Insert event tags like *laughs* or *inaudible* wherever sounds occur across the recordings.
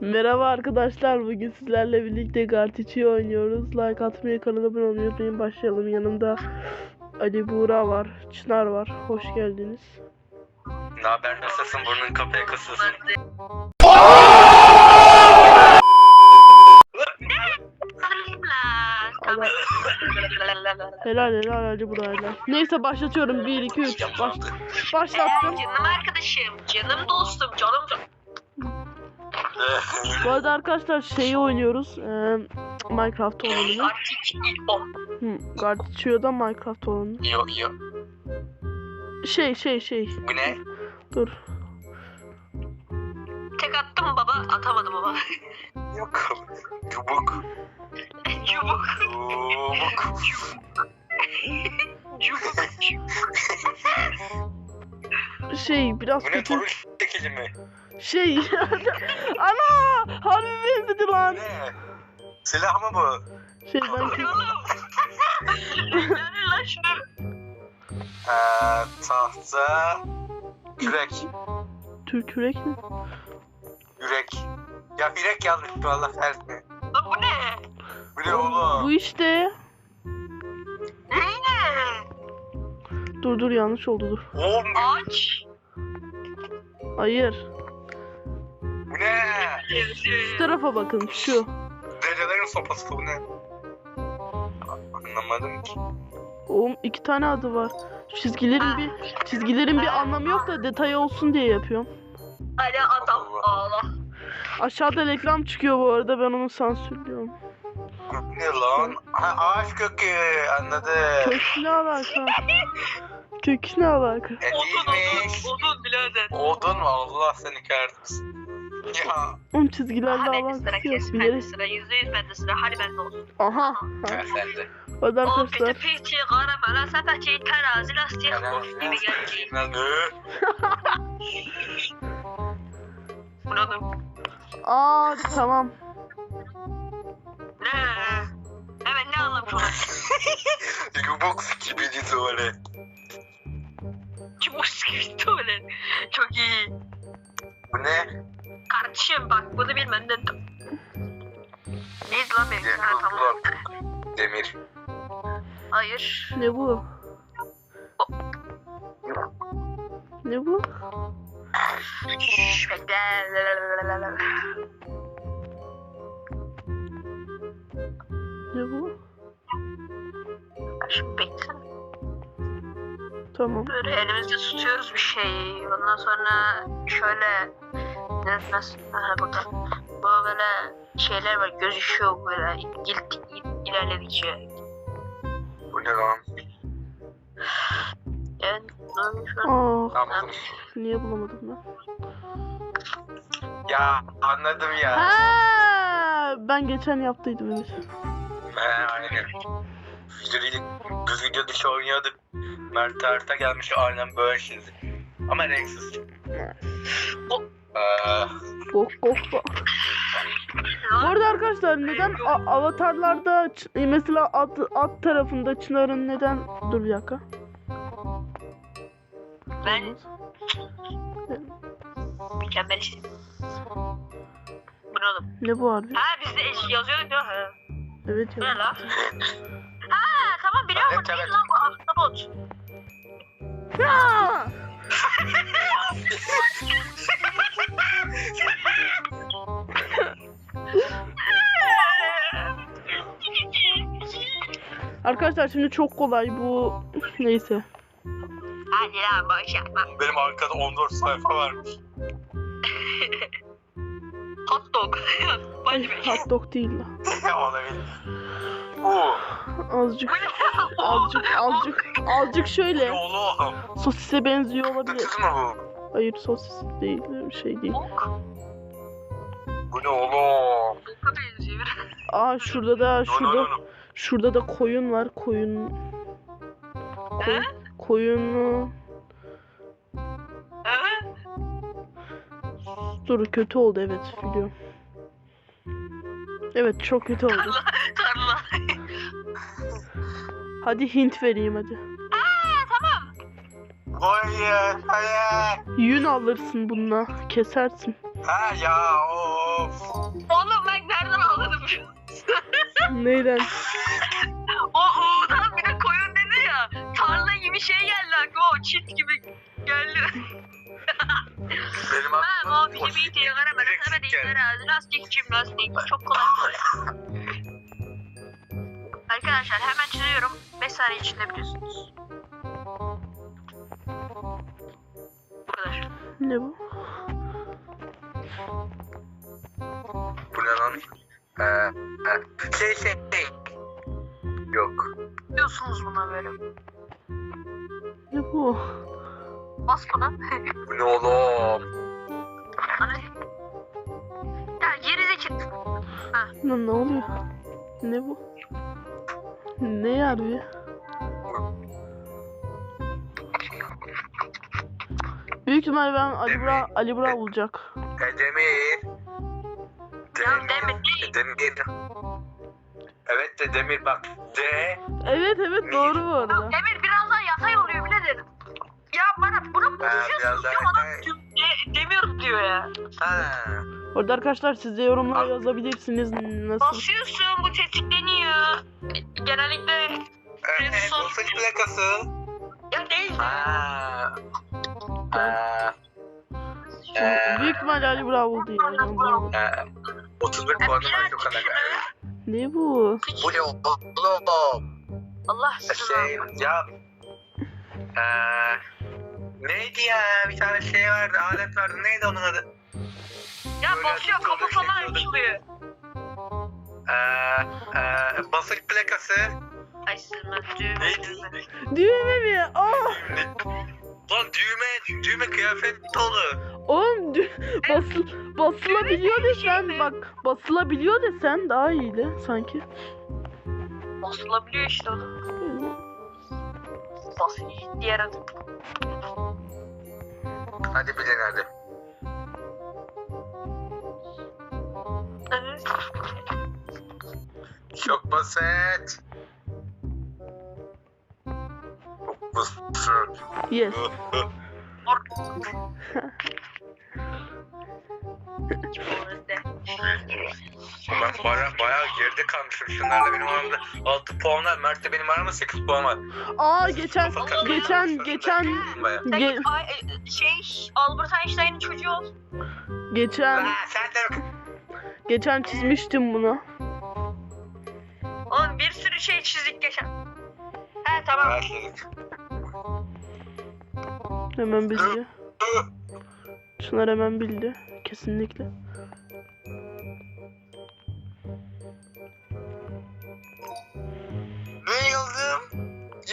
Merhaba arkadaşlar. Bugün sizlerle birlikte Gartiçi oynuyoruz. Like atmayı, kanala abone olmayı unutmayın. Başlayalım. Yanımda Ali Buğra var, Çınar var. Hoş geldiniz. Ne haber nasılsın burnun kapıya kısılsın. Helal helal Ali Buğra helal. Neyse başlatıyorum. 1, 2, 3. Baş, başlattım. Canım arkadaşım, canım dostum, canım Bu arada arkadaşlar şeyi oynuyoruz. Ee, Minecraft oyununu. Artık o. Hı, Gartiçio'da Minecraft oyunu. Yok yok. Şey şey şey. Bu ne? Dur. Tek attım baba, atamadım baba. Yok. Çubuk. Çubuk, Çubuk. çubuk. Şey biraz Bu ne kötü. torun şekili mi? Şey. *laughs* Ana! Harbi benzedi lan. Ne? Silah mı bu? Şey ben. Ver lan şunu. Ee, tahta. Yürek. Türk yürek mi? Yürek. Ya yürek yanlış bu Allah kahretsin. Lan bu ne? Bu ne oğlum? Bu işte. Ne ne? Dur dur yanlış oldu dur. Oğlum Ağaç. Hayır. Ne? Şu tarafa bakın şu. Dedelerin sopası bu ne? Anlamadım ki. Oğlum iki tane adı var. Çizgilerin bir çizgilerin bir anlamı yok da detay olsun diye yapıyorum. Hadi adam ağla. Aşağıda reklam çıkıyor bu arada ben onu sansürlüyorum. Ne lan? Ha, ağaç kökü anladım. Kök ne alaka? *laughs* Kök ne alaka? E Odun değilmiş. odun, odun birader. Odun mu? Allah seni kahretsin. Ya. Oğlum çizgilerle Aha bende sıra kes, bende sıra, yüzde yüz bende sıra. Hadi bende olsun. Aha. Ha. Ha, sen de. Hadi O arkadaşlar. piti piti karamela sepeti terazi lastik boş gibi geldi. *laughs* Bu ne oğlum? Aa tamam. Ne? Evet ne anlamış olan? Yubuk *laughs* gibi tuvalet. Çubuk gibi tuvalet. Çok iyi. Bu ne? Kardeşim bak bunu bilmenden... Neydi lan benim? Ha, tamam. Demir. Hayır. Ne bu? Ne bu? Şşş, bekle. Ne bu? Şu bekle. Tamam. Böyle elimizde tutuyoruz bir şey. Ondan sonra şöyle ne- nasıl aha burada. Bu böyle şeyler var gözüküyor böyle il, il, ilerledikçe. Bu ne lan? Evet. Anladım. niye bulamadım ben? Ya anladım ya. Ha, ben geçen yaptıydım evet. He aynen. Video, düz video dışı oynuyorduk. Mert Arta gelmiş aynen böyle şimdi. Ama renksiz. Ee, Bok bok bok. Bu arada arkadaşlar neden a- avatarlarda ç- e, mesela at, at tarafında Çınar'ın neden dur bir dakika. Ben mükemmel işte. Bu ne oğlum? Ne bu harbi? Ha bizde eş yazıyorduk ya. Ha. Evet Bu ne ya. lan? Ha tamam biliyorum Evet, değil evet. lan bu ahtapot. Ya! Arkadaşlar şimdi çok kolay bu *laughs* neyse. Hadi lan boş yapma. benim arkada 14 sayfa varmış. *laughs* Hot dog. *laughs* Ay, hot dog değil lan. Olabilir. Bu. Azıcık azıcık azıcık azıcık şöyle oğlum? sosise benziyor olabilir. Kız mı bu? Hayır sosis değil şey değil. Bu ne oğlum? Boka benziyor. Aa şurada da şurada şurada da koyun var koyun. Koy, koyunu dur kötü oldu evet biliyorum. Evet çok kötü oldu. Hadi hint vereyim hadi. Hayır, hayır. Yün alırsın bununla kesersin. Ha ya of. Oğlum ben nereden anladım? Neyden? o Uğur'dan bir de koyun dedi ya. Tarla gibi şey geldi aklıma. O çift gibi geldi. Benim Ben o aklıma bir bir diye karamel. direkt Hemen geldi. izler Lastik cimnastik. Çok kolay. Arkadaşlar hemen çiziyorum. 5 saniye içinde biliyorsunuz. Bu kadar. Ne bu? Bu ne lan? Ee, e, şey şey şey. Yok. Biliyorsunuz buna böyle. Ne bu? Bas buna. *laughs* Bu ne oğlum? Hani. Ya gerizekalı. Lan ne oluyor? Ne bu? Ne harbi? Büyük ihtimal ben Ali Bura, Ali Bura olacak. E, Demir. Ya Demir değil. Demir. Evet de Demir bak. D. Evet evet doğru bu arada. Demir biraz daha yatay oluyor bile dedim. Ya bana bunu konuşuyorsunuz ya adam de, demiyorum diyor ya. Ha. Orada arkadaşlar siz de yorumlara Abi. yazabilirsiniz nasıl. Basıyorsun bu tetikleniyor. Genellikle Evet, Son- basınç plakası. ya değil. Ha. Ha. Şimdi büyük ihtimal Ali oldu ya. Yani bu- Ha. 31 puanım var şu kadar. Ne bu? Bu ne oğlum? Allah sizi Şey ya. Eee. Neydi ya? Bir tane şey vardı, alet vardı. Neydi onun adı? Ya Böyle basıyor kapı açılıyor, falan çekiyordu. açılıyor. Eee, eee, basınç plakası. Ay sırma düğme Neydi? düğme. Mi? Aa! Lan düğme, düğme kıyafet dolu. Oğlum dü- basıl basılabiliyor desen bak basılabiliyor desen daha iyiydi sanki. Basılabiliyor işte o. Basıyor diğer adı. Hadi bilin hadi. Evet. Çok basit. Çok basit. Yes. Ben baya, bayağı geride kalmışım şunlarla benim aramda 6 puan var. Mert'te benim aramda 8 puan var. Aa geçen geçen geçen Bayağı. ge- Ay, e, şey Albert Einstein'ın çocuğu ol. geçen Aa, sen de geçen çizmiştim bunu. Oğlum bir sürü şey çizdik geçen. He tamam. Başladık. Hemen bildi. Çınar hemen bildi. Kesinlikle. Ne yazdım?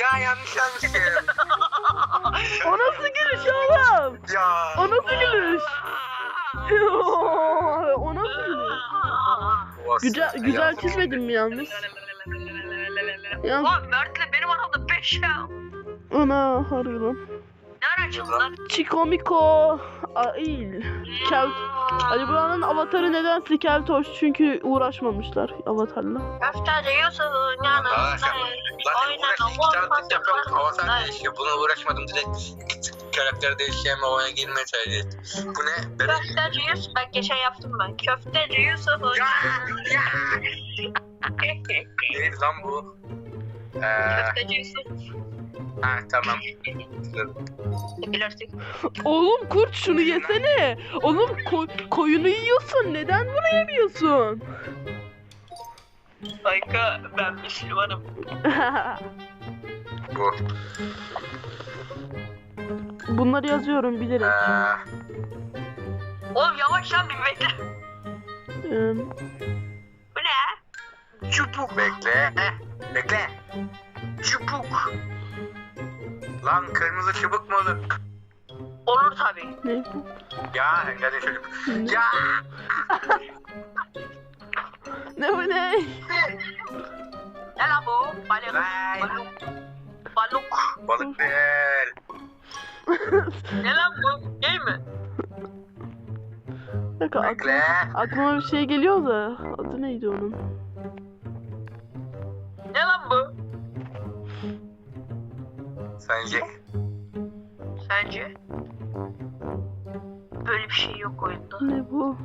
Ya yanlış yazmışım. *laughs* O nasıl gülüş oğlum? ya. O nasıl gülüş? *laughs* *laughs* o nasıl gülüş? Güzel güzel çizmedim mi Yalnız Oğlum Mert'le benim aramda 5 ya. ana harbiden. Ne ara çıktı lan? Chikomiko Ail. Kel Ali Buran'ın avatarı nedense Keltoş çünkü uğraşmamışlar avatarla. Köfteci Yusuf'un yanında. Arkadaşlar, Zaten uğraştık iki tane tık yapıyorum. Avatar değişiyor. Buna uğraşmadım direkt karakter değişiyor ama oyuna girmeye tercih ettim. Bu ne? Bebek. Köfteci Yusuf. Bak geçen yaptım ben. Köfteci Yusuf'un Ya, ya. *laughs* Neydi lan bu? Köfteci Yusuf. ha tamam. Oğlum kurt şunu yesene. Oğlum ko- koyunu yiyorsun. Neden bunu yemiyorsun? Kanka ben Müslümanım. *laughs* Bu. Bunları yazıyorum bilerek. Oğlum yavaş lan bir bekle. Ee, Bu ne? Çubuk. bekle. Bekle. Çubuk. Lan kırmızı çubuk mu olur? Olur tabi. ne? Ya engelli çocuk. Ya. Ne bu ne? Ne lan bu? Balık. Balık. Balık. Balık değil. Ne lan bu? Değil mi? Dakika, Bekle. aklıma bir şey geliyor da adı neydi onun? Ne lan bu? Sence? Sence? böyle bir şey yok oyunda. Ne bu?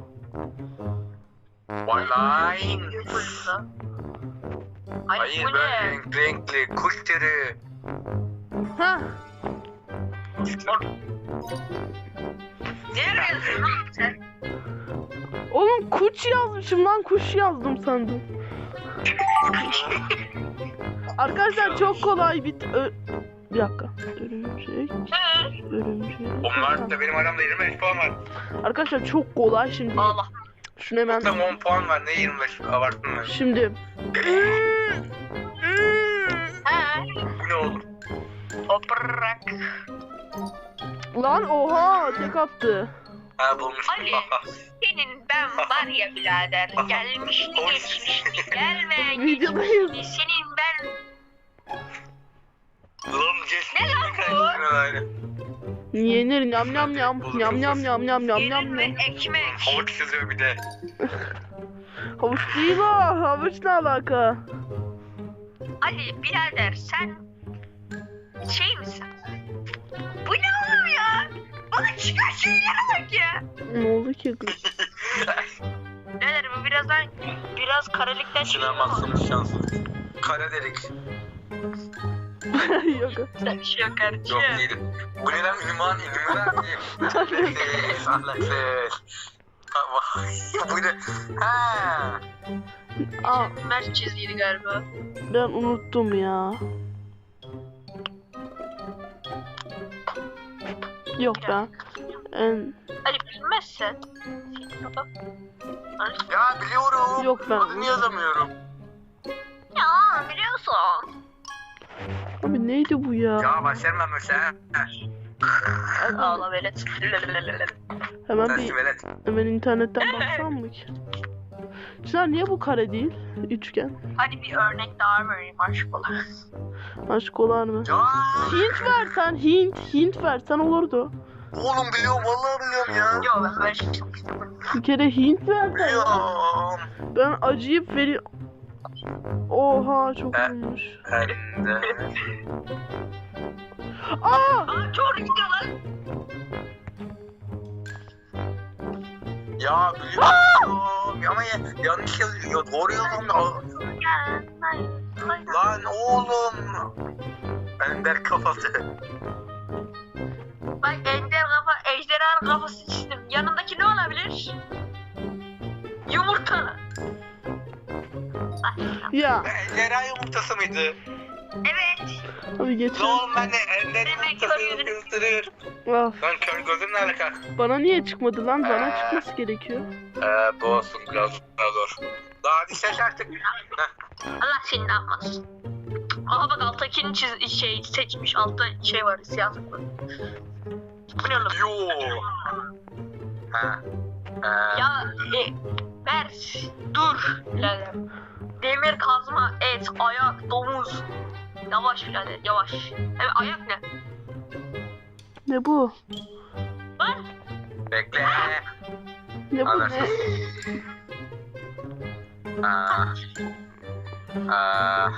Online. Yok oyunda. Ay Hayır bu böyle ne? renk renkli kuş türü. Ha, Ne arıyorsun lan sen? oğlum kuş yazmışım lan kuş yazdım sandım. *laughs* Arkadaşlar çok kolay bit. Ö- bir dakika. Örümcek. Örümcek. Onlar da benim aramda 25 puan var. Arkadaşlar çok kolay şimdi. Allah. Şunu hemen. Tam 10 puan var. Ne 25? Abarttın mı? Şimdi. Bu ne oğlum? Toprak. Lan oha tek attı. Ha bulmuştum. Ali. Senin ben var ya birader. *laughs* Gelmişti geçmişti. Gelme geçmişti. Senin ben. Bu? Yenir nyam nyam nyam nyam nyam nyam nyam nyam nyam Yenir ve nyam. ekmek. Havuç çiziyor bir de. *laughs* Havuç değil o. Havuç ne alaka? Ali birader sen şey misin? Bu ne oğlum ya? Bana çıkan şeylere bak ya. Ne oldu ki? *laughs* Birader bu birazdan biraz karalikten Sinan Maksim'in şansı. Kara delik. Yok. Bir şey yok kardeşim. Yok değilim. Bu ne lan ünvan, ünvan değil. Ahlaksız, ahlaksız. Bu ne? Ha. Aa, Mert çizdiydi galiba. ben unuttum ya. Yok ben. En... Ali bilmezsen. Ya biliyorum. Yok ben. Adını yazamıyorum. Ya biliyorsun. Abi neydi bu ya? Ya ben mesela. Abi, Ağla velet. hemen bir velet. hemen internetten baksam mı ki? Çınar niye bu kare değil? Üçgen. Hadi bir örnek daha vereyim aşk ola. Aşk olar mı? Ya. Hint versen Hint, Hint versen olurdu. Oğlum biliyorum vallahi biliyorum ya. Yok ben böyle şey çalıştım. Bir kere Hint versen. Biliyorum. Ben acıyıp veriyorum. Oha çok He. olmuş. Hem de. Aa! Aa doğru gidiyor lan. Ya biliyorum. Ama ya, yanlış yazıyor. Doğru yazıyorum da. Ya, hayır, hayır. Lan oğlum. Ender kafası. Bak ejder kafa, ejderhanın kafası çizdim. Yanındaki ne olabilir? Ya *laughs* Ejderha yumurtası mıydı? Evet. abi geç. Lan oğlum ben de Ender Demek yumurtası kör gözün. kıstırıyor. Ah, Lan kör gözüm ne alaka? bana niye çıkmadı lan? Bana çıkması gerekiyor. Ee, bu olsun biraz daha zor. Daha hadi seç artık. Allah seni ne yapmasın. Aha bak alttakini çiz şey seçmiş. Altta şey var, siyahlık var. Bu ne oğlum? Yo. Ha. Ee, Ya e, Mert dur birader. Demir kazma, et, ayak, domuz. Yavaş birader yavaş. Evet ayak ne? Ne bu? Var. Bekle. Ne bu ne? Aa. *laughs* Aa.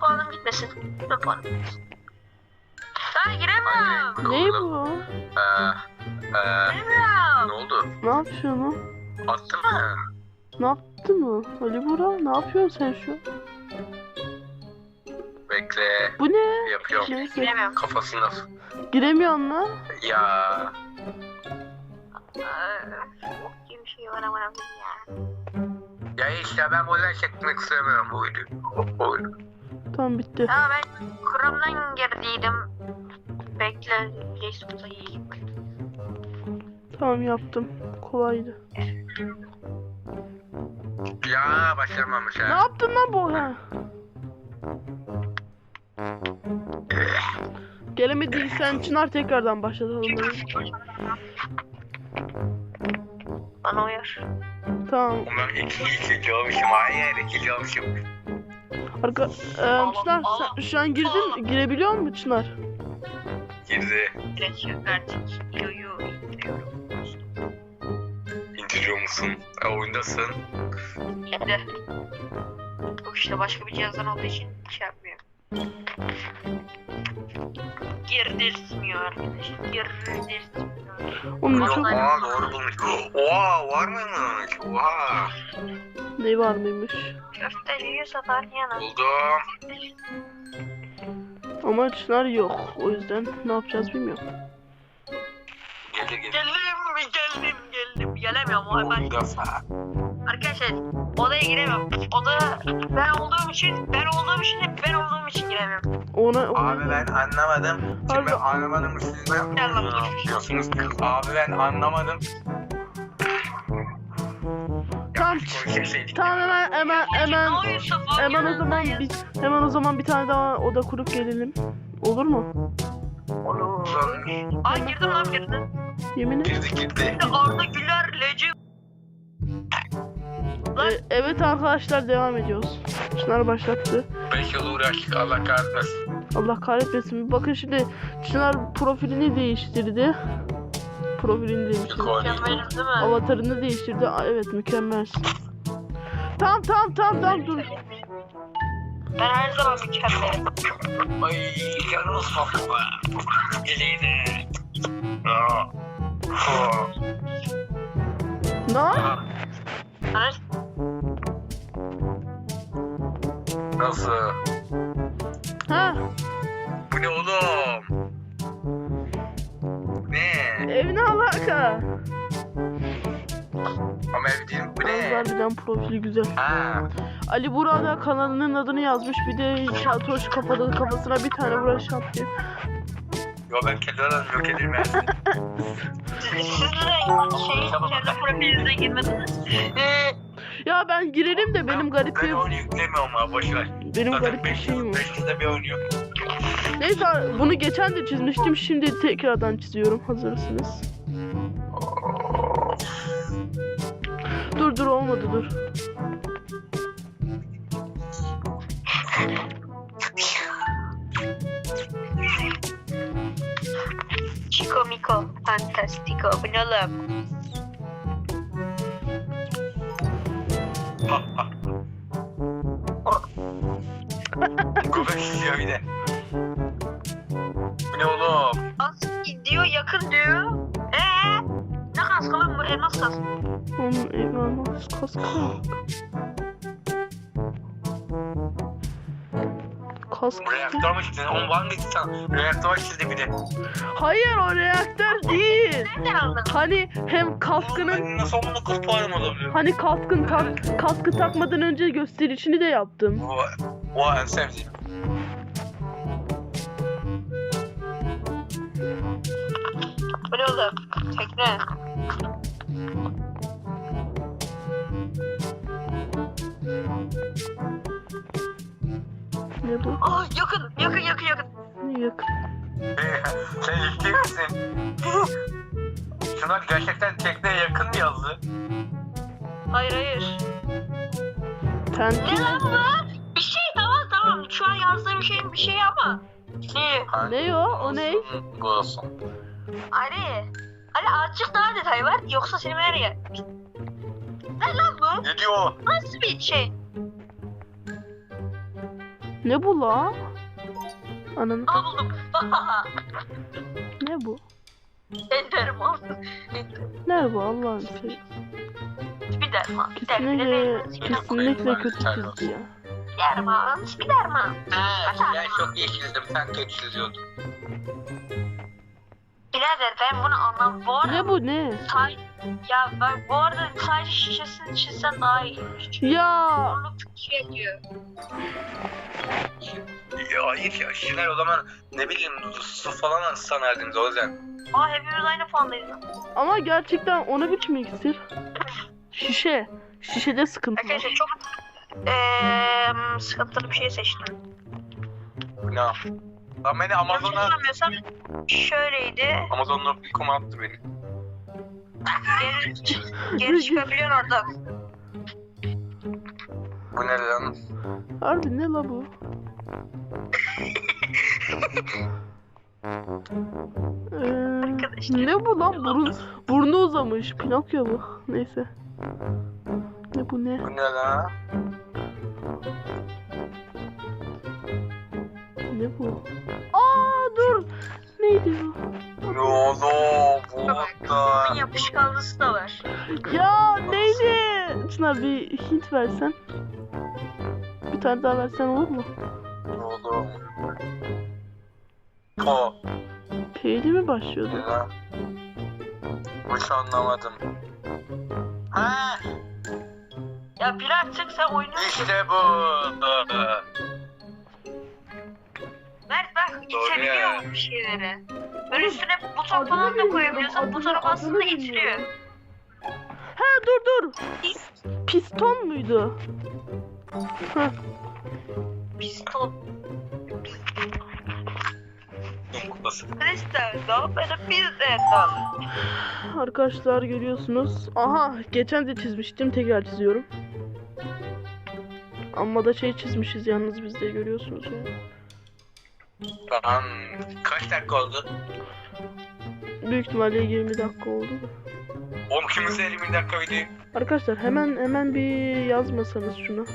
Puanım gitmesin. Ne puanım gitmesin. Giremiyorum. Ne bu? Aa. Aa. Ne oldu? Ne yapıyorsun lan? Attın mı? Ne yaptı mı? Ali Burak ne yapıyorsun sen şu? Bekle. Bu ne? Yapıyorum. Neyse. Giremiyorum. Kafasında. Giremiyorsun lan. Ya. Aa, Yok gibi bir şey var ama ya. Ya işte ben bu yüzden çekmek istemiyorum bu videoyu. Bu oyunu. Tamam bitti. Ya ben Chrome'dan girdiydim. Bekle. Facebook'ta yiyeyim. Tamam yaptım. Kolaydı. Ya başlamamış Ne ha. yaptın lan bu? Ha. Gelemediysen Çınar tekrardan başlatalım. böyle. Bana uyar. Tamam. Ben iki ikinci olmuşum. Hayır ikinci olmuşum. Arka, Eee, Çınar sen şu an girdin girebiliyor musun Çınar? Girdi. Yo yo. İndiriyor musun? E, oyundasın. Yedi. Yok işte başka bir cihazdan olduğu için şey yapmıyor. Girdirtmiyor arkadaşlar. Girdirtmiyor. Oğlum çok aa, doğru bulmuş. Oha var mıymış? Oha. ne var mıymış? Köfteciyi satar yana. Buldum. Ama çınar yok. O yüzden ne yapacağız bilmiyorum. Geldi geldi. Geldim geldim geldim. Gelemiyorum o Bu hemen. defa. Arkadaşlar odaya giremiyorum. Oda ben olduğum için ben olduğum için hep ben olduğum için giremiyorum. Ona, ona Abi ben anlamadım. Şimdi ben anlamadım siz ne yapıyorsunuz? Abi ben anlamadım. Tamam. Konuşsaydık Tamam hemen hemen hemen hemen o zaman bir hemen o zaman bir tane daha oda kurup gelelim. Olur mu? Olur. Ay girdim lan girdim. Yemin et. Girdi girdi. Arda Güler Legend. Ee, evet arkadaşlar devam ediyoruz. Çınar başlattı. 5 yıl uğraştık Allah kahretmesin. Allah kahretmesin. Bakın şimdi Çınar profilini değiştirdi. Profilini değiştirdi. Mükemmel. Mükemmelim değil mi? Avatarını değiştirdi. Aa, Evet mükemmel. Tamam tamam tamam tamam dur. Ben her zaman mükemmelim. Ay canım soktu. Geleğine. Aa. Ne? Nasıl? Ha? Bu ne oğlum? Ne? Ev ne alaka? Ama ev değil bu ne? Harbiden profili güzel. Ha. Ali Burada kanalının adını yazmış. Bir de Şatoş kafalı kafasına bir tane brush yaptı. Yo ben kendi alanım yok ederim ben. *laughs* siz de şey kendi profilinize girmediniz. Ya ben girerim de benim garip Ben bir oyunu yüklemiyorum ha boşver. benim Zaten garip bir 5 şeyim yıl, var. 5 yılda bir oynuyor. Neyse bunu geçen de çizmiştim. Şimdi tekrardan çiziyorum. Hazırsınız. Dur dur olmadı dur. Chico Mico, fantastico, bu ne oğlum? Gobe şişiyor bir de. Bu ne oğlum? Az diyor yakın diyor. Ee, ne kaskı lan bu elmas kaskı. Onun eyvallah kaskı. *gasps* *laughs* Kask. Reaktör mü çizdin? Oğlum mıydı sen? Reaktör çizdi bir de. Hayır o reaktör değil. Nereden? Hani hem kaskının nasıl onun 9 puanım olabiliyor? hani kaskın tak kaskı takmadan önce gösterişini de yaptım. Bu, en sevdiğim. Bu ne oğlum? Tekne. Ne bu? Aa yakın, yakın, yakın, yakın. Ne yakın. Sen ciddi misin? Şunlar gerçekten tekneye yakın mı yazdı? Hayır, hayır. Tenti Ne lan bu? Bir şey tamam tamam. Şu an yazdığım şey bir şey ama. Ne? Ne o? O ne? Bu olsun. Ali. Ali azıcık daha detay var yoksa seni nereye? Ne lan bu? Ne diyor? Nasıl bir şey? Ne bu la? Ananı Aa buldum. *laughs* ne bu? Enderman. Ne bu Allah'ın şey. Spiderman. Kesinlikle kesinlikle koyayım kötü çizdi ya. Spiderman. Spiderman. Ha, ben çok iyi çizdim. Sen kötü çiziyordun. Birader ben bunu anlam. Bu arada Ne bu ne? say- ya ben bu arada sadece şişesini çizsen daha iyiymiş. Ya Zorluk şey. Ya hayır ya şişeler o zaman ne bileyim su falan sanardınız o yüzden. Aa hepimiz aynı puandayız. ama gerçekten ona biçim iksir. Şişe. Şişede sıkıntı var. Arkadaşlar çok eee sıkıntılı bir şey seçtim. Ne? Lan beni Yanlış Amazon'a hatırlamıyorsam şöyleydi. Amazon.com attı beni. Geri, geri çıkabiliyorsun oradan. Bu ne lan? Harbi ne la bu? Ee, Arkadaşlar. ne bu lan? Burun, burnu uzamış. Pinokyo bu. Neyse. Ne bu ne? Bu ne lan? Ne bu? Aa dur. Ne gidiyor. No no bu da. Bunun yapışkanlısı da var. Ya neydi? Çınar bir hint versen. Bir tane daha versen olur mu? Oğlum. Po. P'li mi başlıyordu? Neden? Hiç anlamadım. Ha Ya bir artık sen oynuyorsun. işte bu. Mert bak Doğru itebiliyor ya. bu şeyleri. Böyle üstüne buton adını falan da koyabiliyorsun. Butona bastığında itiliyor. Ha dur dur. Piston muydu? Heh, Piston. Arkadaşlar görüyorsunuz. Aha geçen de çizmiştim tekrar çiziyorum. Amma da şey çizmişiz yalnız biz de görüyorsunuz ya. Tamam. Kaç dakika oldu? Büyük ihtimalle 20 dakika oldu. Oğlum kimisi 50 dakika video. Arkadaşlar hemen hemen bir yazmasanız şunu.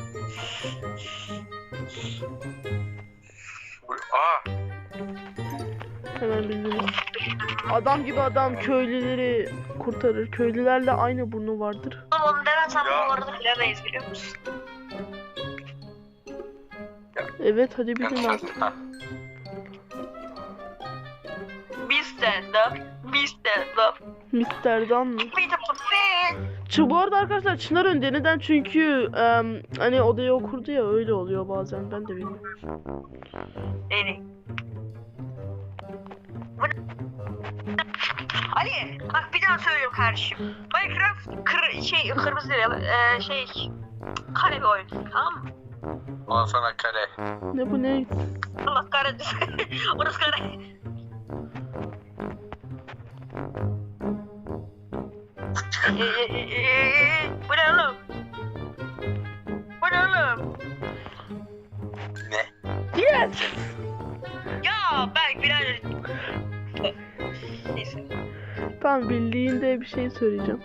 Aa Hemen bildiniz. Adam gibi adam köylüleri kurtarır. Köylülerle aynı burnu vardır. Oğlum onu demesen Ya. bu arada bilemeyiz biliyor musun? Evet hadi bilin artık. Stand up. Mister'dan mı? De putin. Şu bu arada arkadaşlar Çınar önde neden? Çünkü em, hani odayı okurdu ya öyle oluyor bazen ben de bilmiyorum. Beni. Ali bak bir daha söylüyorum kardeşim. Minecraft kır, şey kırmızı e, şey kare bir oyun tamam mı? Ondan sonra kare. Ne bu ne? Allah kahretsin. *laughs* Orası kare. Bu ne oğlum? Bu ne oğlum? Ne? Yes! Ya ben birader. Neyse. Tamam bildiğinde bir şey söyleyeceğim.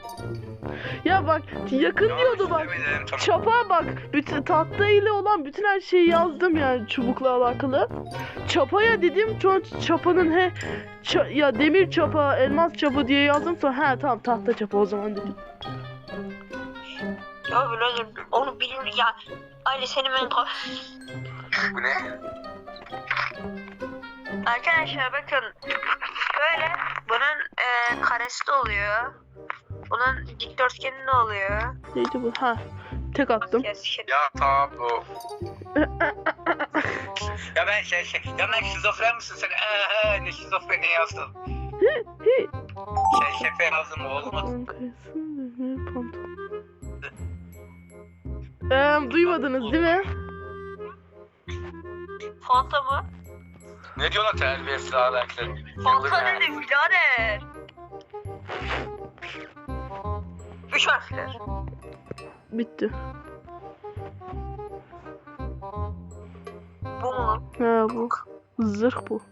Ya bak yakın diyordu bak. Demedim, tamam. Çapa bak. Bütün tahta ile olan bütün her şeyi yazdım yani çubukla alakalı. Çapaya dedim sonra çapanın he ça- ya demir çapa, elmas çapa diye yazdım sonra he tamam tahta çapa o zaman dedim. Ya birader onu bilmiyorum ya. Ali senin ben Bu ne? Arkadaşlar bakın böyle bunun e, karesi de oluyor. Bunun dikdörtgeni de oluyor. Neydi bu? Ha. Tek attım. Keskin. Ya tamam bu. *laughs* ya ben şey şey. Ya ben şizofren misin sen? Ee, ee, ne şizofreni yazdın? Şey şefe yazdım olmadı. Demir pantolon. Eee duymadınız değil mi? Fanta mı? Ne diyorlar terbiyesiz ahlaklı? Fanta ne birader? Üç harfler. Bitti. Bu mu? Ha bu. Zırh bu.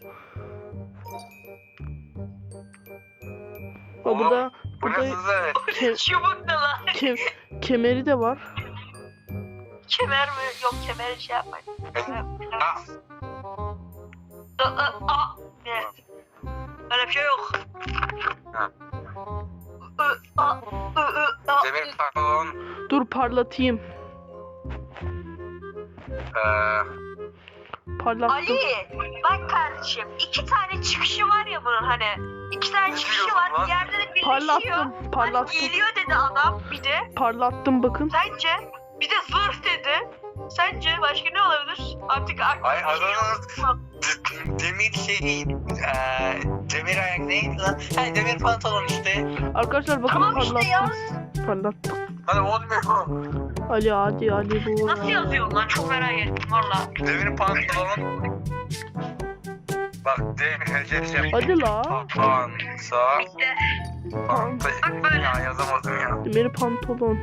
Bak Oğlum, burada, burada ke- Çubuk ne lan? ke- kemeri de var. Kemer mi? Yok kemeri şey yapmayın. Ha, Aa, aa, aa. Ne? Öyle bir şey yok. Ha. Aa, ü, ü, aa. demir pantolon. Dur parlatayım. Ee, Parlattım. Ali bak kardeşim iki tane çıkışı var ya bunun hani iki tane çıkışı var bir yerde de birleşiyor. Parlattım. Hani Parlattım. geliyor dedi adam bir de Parlattım bakın. sence bir de zırh dedi. Sence başka ne olabilir? Artık aklıma Ay, şey adamın- demir şey, ee, demir ayak neydi lan? Ha, demir pantolon işte. Arkadaşlar bakın Tamam işte parlattım. yaz. Parlattım. Hani olmuyor. Ali hadi Ali bu. Nasıl yazıyor lan çok merak ettim valla. Demir pantolon. Bak demir hecesi. Hadi la. Panta. İşte Panta. Bak böyle. Ya yazamadım ya. Demir pantolon.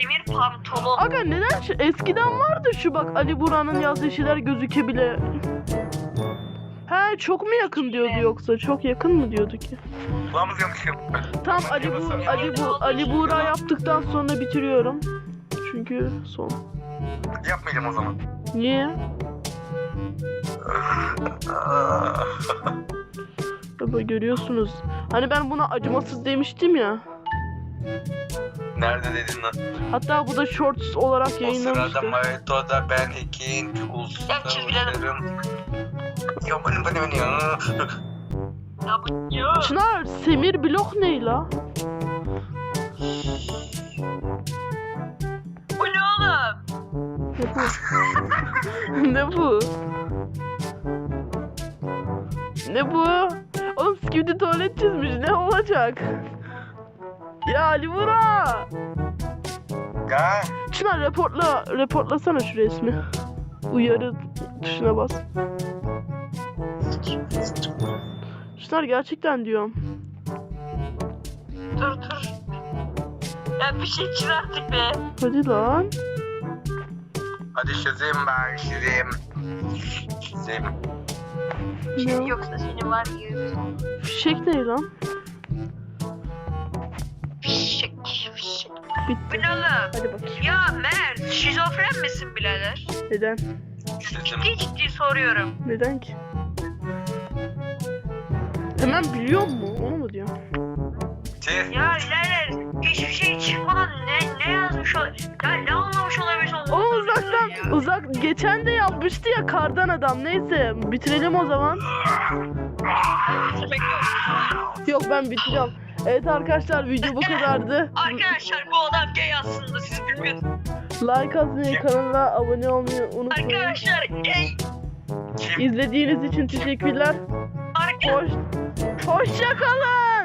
demir pantolon. Aga neden şu- eskiden vardı şu bak Ali Buran'ın yazdığı şeyler gözükebilir. He çok mu yakın diyordu yoksa çok yakın mı diyordu ki? Kulağımız yanlış Tam Ali bu Ali bu Ali Buğra yaptıktan sonra bitiriyorum. Çünkü son. Yapmayacağım o zaman. Niye? *laughs* Baba görüyorsunuz. Hani ben buna acımasız demiştim ya. Nerede dedin lan? Hatta bu da shorts olarak O sırada yayınlamıştı. Marito'da ben ikinci Ben çizgilerim. Ya benim benim benim ya. Ya bu ya. Çınar, Semir blok ne la? Bu ne oğlum? *laughs* ne bu? ne bu? Oğlum skibidi tuvalet çizmiş. Ne olacak? Ya Ali Burak! Ya Çınar reportla, reportlasana şu resmi. Uyarı tuşuna bas. Çınar gerçekten diyorum. Dur dur. Ya bir şey çiz artık be. Hadi lan. hadi çizeyim ben çizeyim. Çizeyim. Ne? Yoksa senin var ya. Fişek ne lan? Fişek fişek. Bu Bitti. ne oğlum? Hadi bakayım. Ya Mert şizofren misin birader? Neden? Çizdim. Ciddi ciddi soruyorum. Neden ki? Hemen biliyor mu? Onu mu diyor? Çiz. Ya birader hiçbir şey çıkmadan ne, ne yazmış ol... Ya ne anlamış olabilirsin? O uzaktan uzak geçen de yapmıştı ya kardan adam. Neyse bitirelim o zaman. Yok ben bitireceğim. Evet arkadaşlar video bu kadardı. Arkadaşlar bu adam gay aslında siz bilmiyorsunuz. Like atmayı, kanala abone olmayı unutmayın. Arkadaşlar. Kim? İzlediğiniz için teşekkürler. Hoş, hoşça kalın.